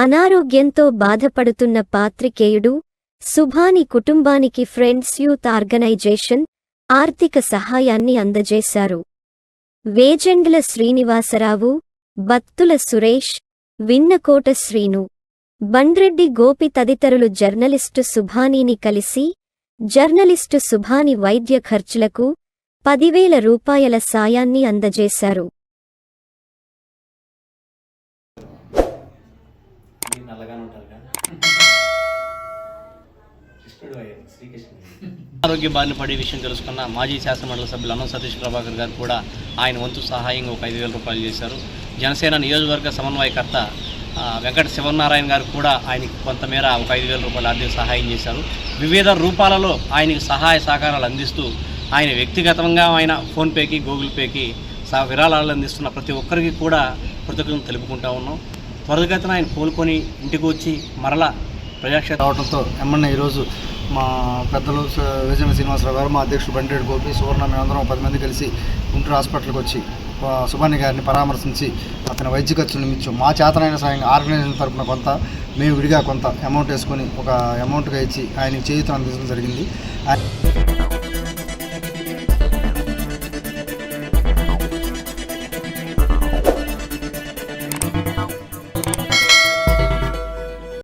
అనారోగ్యంతో బాధపడుతున్న పాత్రికేయుడు సుభాని కుటుంబానికి ఫ్రెండ్స్ యూత్ ఆర్గనైజేషన్ ఆర్థిక సహాయాన్ని అందజేశారు. వేజెండ్ల శ్రీనివాసరావు బత్తుల సురేష్ విన్నకోట శ్రీను బండ్రెడ్డి గోపి తదితరులు జర్నలిస్టు సుభానీని కలిసి జర్నలిస్టు సుభాని వైద్య ఖర్చులకు పదివేల రూపాయల సాయాన్ని అందజేశారు. నల్లగానే ఉంటారు కదా. కృష్ణుడు శ్రీకృష్ణుడు ఆరోగ్య బారిన పడే విషయం తెలుసుకున్న మాజీ శాసనమండలి సభ్యులు అన్నం సతీష్ ప్రభాకర్ గారు కూడా ఆయన వంతు సహాయంగా ఒక ఐదు వేల రూపాయలు చేశారు. జనసేన నియోజకవర్గ సమన్వయకర్త వెంకట శివనారాయణ గారు కూడా ఆయనకి కొంతమేర ఒక ఐదు వేల రూపాయల ఆర్థిక సహాయం చేశారు. వివిధ రూపాలలో ఆయనకి సహాయ సహకారాలు అందిస్తూ ఆయన వ్యక్తిగతంగా ఆయన ఫోన్పేకి గూగుల్ పేకి సహ విరాళాలు అందిస్తున్న ప్రతి ఒక్కరికి కూడా కృతజ్ఞతలు తెలుపుకుంటా ఉన్నాం. త్వరగతిన ఆయన కోలుకొని ఇంటికి వచ్చి మరలా ప్రజాక్షేత్ర రావడంతో ఎమ్మెల్యే ఈరోజు మా పెద్దలు స- విజయమ శ్రీనివాసరావు గారు మా అధ్యక్షుడు బండిరెడ్డి గోపి సువర్ణ మేమందరం పది మంది కలిసి గుంటూరు హాస్పిటల్కి వచ్చి ఆ, గారిని పరామర్శించి అతని వైద్య ఖర్చులు మించు మా చేతనైన సాయం ఆర్గనైజేషన్ తరపున కొంత మేము విడిగా కొంత అమౌంట్ వేసుకొని ఒక అమౌంట్గా ఇచ్చి ఆయనకి చేయుతను అందించడం జరిగింది.